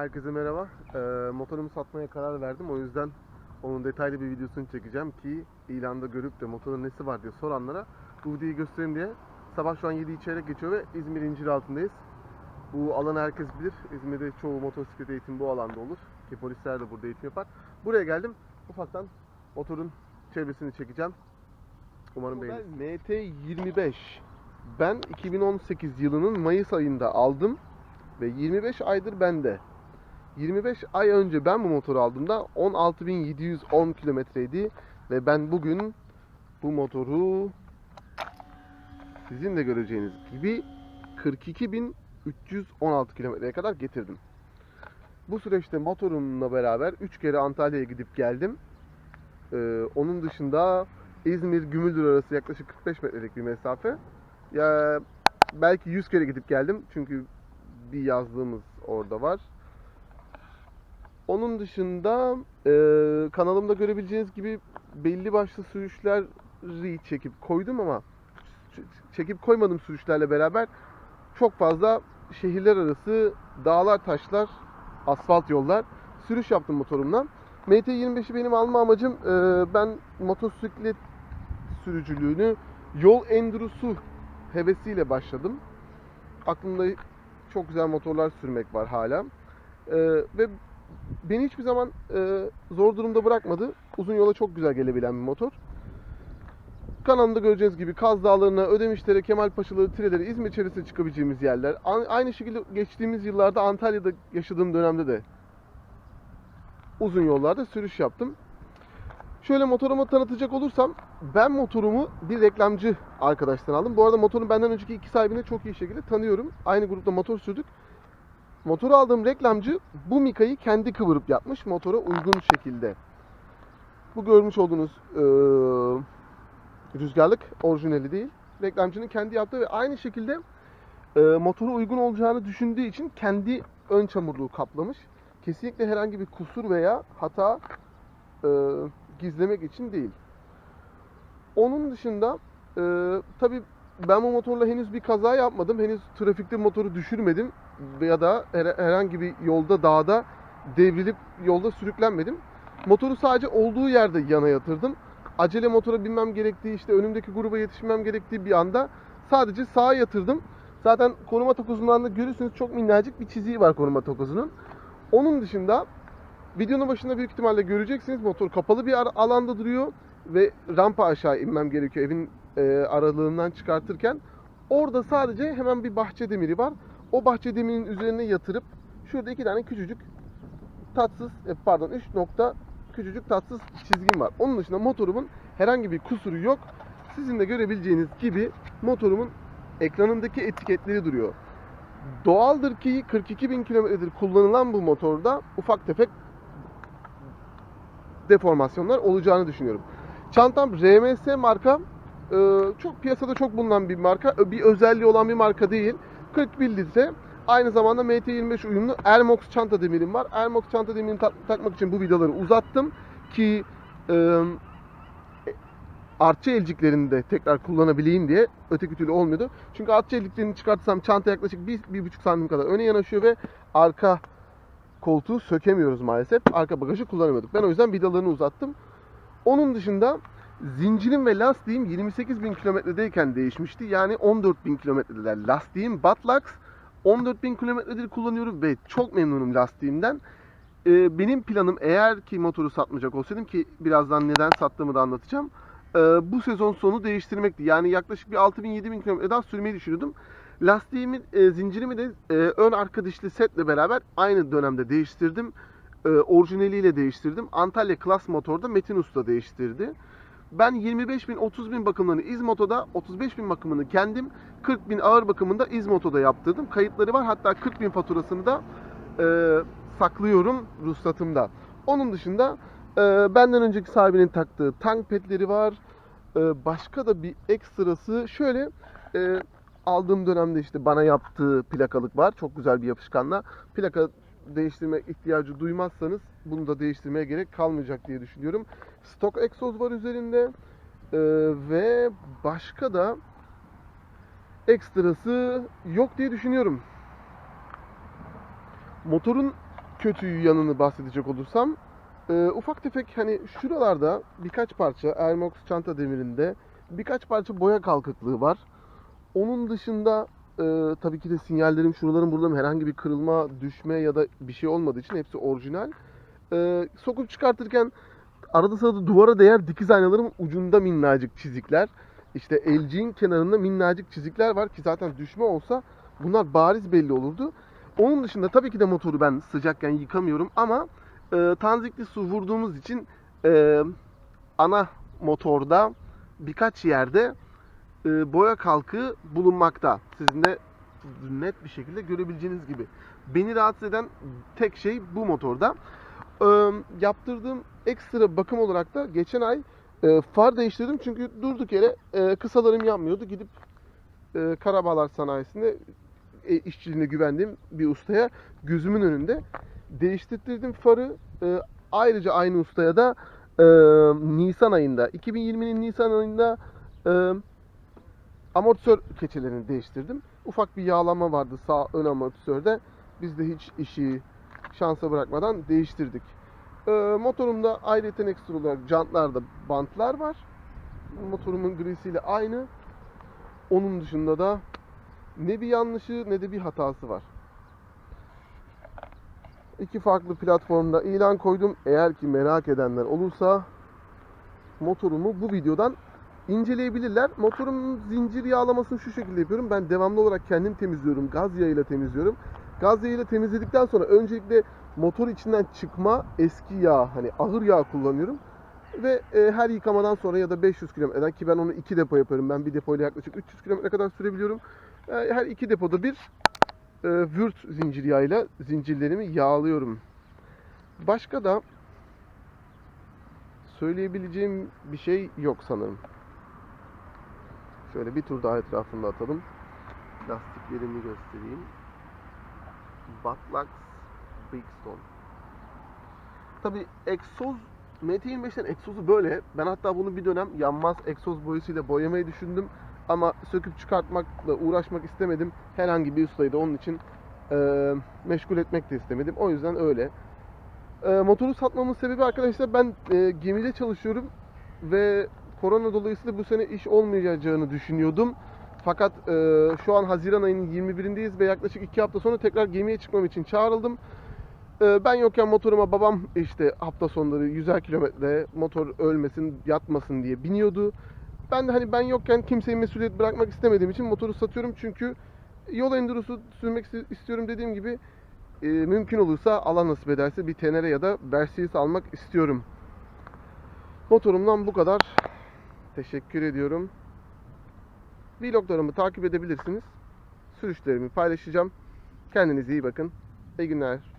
Herkese merhaba. Ee, motorumu satmaya karar verdim. O yüzden onun detaylı bir videosunu çekeceğim ki ilanda görüp de motorun nesi var diye soranlara bu videoyu göstereyim diye. Sabah şu an 7 çeyrek geçiyor ve İzmir İncir altındayız. Bu alanı herkes bilir. İzmir'de çoğu motosiklet eğitimi bu alanda olur. Ki polisler de burada eğitim yapar. Buraya geldim. Ufaktan motorun çevresini çekeceğim. Umarım beğenirsiniz. MT25. Ben 2018 yılının Mayıs ayında aldım ve 25 aydır bende. 25 ay önce ben bu motoru aldığımda 16.710 kilometreydi ve ben bugün bu motoru sizin de göreceğiniz gibi 42.316 kilometreye kadar getirdim. Bu süreçte motorumla beraber 3 kere Antalya'ya gidip geldim. Ee, onun dışında İzmir Gümüldür arası yaklaşık 45 metrelik bir mesafe. Ya belki 100 kere gidip geldim çünkü bir yazlığımız orada var. Onun dışında e, kanalımda görebileceğiniz gibi belli başlı sürüşleri çekip koydum ama çekip koymadığım sürüşlerle beraber çok fazla şehirler arası dağlar, taşlar, asfalt yollar sürüş yaptım motorumla. MT25'i benim alma amacım e, ben motosiklet sürücülüğünü yol endurosu hevesiyle başladım. Aklımda çok güzel motorlar sürmek var hala. E, ve beni hiçbir zaman e, zor durumda bırakmadı. Uzun yola çok güzel gelebilen bir motor. Kanalımda göreceğiniz gibi Kaz Dağları'na, Ödemişlere, Kemalpaşaları, Tireleri, İzmir içerisine çıkabileceğimiz yerler. Aynı şekilde geçtiğimiz yıllarda Antalya'da yaşadığım dönemde de uzun yollarda sürüş yaptım. Şöyle motorumu tanıtacak olursam ben motorumu bir reklamcı arkadaştan aldım. Bu arada motorun benden önceki iki sahibini çok iyi şekilde tanıyorum. Aynı grupta motor sürdük. Motoru aldığım reklamcı bu mikayı kendi kıvırıp yapmış motora uygun şekilde. Bu görmüş olduğunuz eee, rüzgarlık orijinali değil. Reklamcının kendi yaptığı ve aynı şekilde eee motora uygun olacağını düşündüğü için kendi ön çamurluğu kaplamış. Kesinlikle herhangi bir kusur veya hata eee, gizlemek için değil. Onun dışında eee tabii ben bu motorla henüz bir kaza yapmadım. Henüz trafikte motoru düşürmedim ya da her- herhangi bir yolda dağda devrilip yolda sürüklenmedim. Motoru sadece olduğu yerde yana yatırdım. Acele motora binmem gerektiği işte önümdeki gruba yetişmem gerektiği bir anda sadece sağa yatırdım. Zaten koruma takozundan da görürsünüz çok minnacık bir çiziği var koruma takozunun. Onun dışında videonun başında büyük ihtimalle göreceksiniz motor kapalı bir alanda duruyor ve rampa aşağı inmem gerekiyor evin e, aralığından çıkartırken. Orada sadece hemen bir bahçe demiri var. O bahçe demirinin üzerine yatırıp şurada iki tane küçücük tatsız e, pardon 3 nokta küçücük tatsız çizgim var. Onun dışında motorumun herhangi bir kusuru yok. Sizin de görebileceğiniz gibi motorumun ekranındaki etiketleri duruyor. Doğaldır ki 42 bin kilometredir kullanılan bu motorda ufak tefek deformasyonlar olacağını düşünüyorum. Çantam RMS marka çok piyasada çok bulunan bir marka. Bir özelliği olan bir marka değil. 41 litre. Aynı zamanda MT25 uyumlu Ermox çanta demirim var. Ermox çanta demirini tak- takmak için bu vidaları uzattım ki e, artçı elciklerini de tekrar kullanabileyim diye öteki türlü olmuyordu. Çünkü artçı elciklerini çıkartsam çanta yaklaşık 1-1,5 santim kadar öne yanaşıyor ve arka koltuğu sökemiyoruz maalesef. Arka bagajı kullanamıyorduk. Ben o yüzden vidalarını uzattım. Onun dışında zincirim ve lastiğim 28 bin kilometredeyken değişmişti. Yani 14 bin kilometredeler. Lastiğim Batlux 14 bin kilometredir kullanıyorum ve çok memnunum lastiğimden. Ee, benim planım eğer ki motoru satmayacak olsaydım ki birazdan neden sattığımı da anlatacağım. Ee, bu sezon sonu değiştirmekti. Yani yaklaşık bir 6000-7000 kilometre daha sürmeyi düşünüyordum. Lastiğimi, e, zincirimi de e, ön arka dişli setle beraber aynı dönemde değiştirdim. E, orijinaliyle değiştirdim. Antalya Klas Motor'da Metin Usta değiştirdi. Ben 25 bin 30 bin bakımlarını İzmoto'da 35 bin bakımını kendim 40 bin ağır bakımında İzmoto'da yaptırdım. Kayıtları var hatta 40 bin faturasını da e, saklıyorum ruhsatımda. Onun dışında e, benden önceki sahibinin taktığı tank pedleri var. E, başka da bir ekstrası şöyle e, aldığım dönemde işte bana yaptığı plakalık var. Çok güzel bir yapışkanla. Plaka değiştirme ihtiyacı duymazsanız bunu da değiştirmeye gerek kalmayacak diye düşünüyorum. Stok egzoz var üzerinde. Ee, ve başka da ekstrası yok diye düşünüyorum. Motorun kötü yanını bahsedecek olursam e, ufak tefek hani şuralarda birkaç parça Airmox çanta demirinde birkaç parça boya kalkıklığı var. Onun dışında e, tabii ki de sinyallerim şuraların buraların herhangi bir kırılma, düşme ya da bir şey olmadığı için hepsi orijinal. E, sokup çıkartırken arada sırada duvara değer dikiz aynalarım ucunda minnacık çizikler. İşte elciğin kenarında minnacık çizikler var ki zaten düşme olsa bunlar bariz belli olurdu. Onun dışında tabii ki de motoru ben sıcakken yıkamıyorum ama e, tanzikli su vurduğumuz için e, ana motorda birkaç yerde e, boya kalkığı bulunmakta. Sizin de net bir şekilde görebileceğiniz gibi. Beni rahatsız eden tek şey bu motorda. E, yaptırdığım ekstra bakım olarak da geçen ay e, far değiştirdim çünkü durduk yere e, kısalarım yanmıyordu. Gidip e, Karabağlar sanayisinde e, işçiliğine güvendiğim bir ustaya gözümün önünde değiştirdim farı. E, ayrıca aynı ustaya da e, Nisan ayında, 2020'nin Nisan ayında e, amortisör keçelerini değiştirdim. Ufak bir yağlama vardı sağ ön amortisörde. Biz de hiç işi şansa bırakmadan değiştirdik. E, motorumda ayrıca ekstra olarak jantlarda bantlar var. Motorumun grisiyle aynı. Onun dışında da ne bir yanlışı ne de bir hatası var. İki farklı platformda ilan koydum. Eğer ki merak edenler olursa motorumu bu videodan inceleyebilirler. Motorumun zincir yağlamasını şu şekilde yapıyorum. Ben devamlı olarak kendim temizliyorum. Gaz yağıyla temizliyorum. Gaz yağıyla temizledikten sonra öncelikle motor içinden çıkma eski yağ, hani ağır yağ kullanıyorum. Ve e, her yıkamadan sonra ya da 500 kilometreden ki ben onu iki depo yapıyorum. Ben bir depoyla yaklaşık 300 kilometre kadar sürebiliyorum. E, her iki depoda bir e, Würth zincir yağıyla zincirlerimi yağlıyorum. Başka da söyleyebileceğim bir şey yok sanırım. Şöyle bir tur daha etrafında atalım. Lastiklerimi göstereyim. Batlax Bridgestone. Tabi egzoz MT25'ten egzozu böyle. Ben hatta bunu bir dönem yanmaz egzoz boyasıyla boyamayı düşündüm. Ama söküp çıkartmakla uğraşmak istemedim. Herhangi bir ustayı da onun için e, meşgul etmek de istemedim. O yüzden öyle. E, motoru satmamın sebebi arkadaşlar ben e, gemide çalışıyorum ve korona dolayısıyla bu sene iş olmayacağını düşünüyordum. Fakat e, şu an Haziran ayının 21'indeyiz ve yaklaşık 2 hafta sonra tekrar gemiye çıkmam için çağrıldım. E, ben yokken motoruma babam işte hafta sonları 100'er kilometre motor ölmesin, yatmasın diye biniyordu. Ben de hani ben yokken kimseye mesuliyet bırakmak istemediğim için motoru satıyorum çünkü yol endurosu sürmek istiyorum dediğim gibi e, mümkün olursa Allah nasip ederse bir Tenere ya da Mercedes almak istiyorum. Motorumdan bu kadar. Teşekkür ediyorum. Vloglarımı takip edebilirsiniz. Sürüşlerimi paylaşacağım. Kendinize iyi bakın. İyi günler.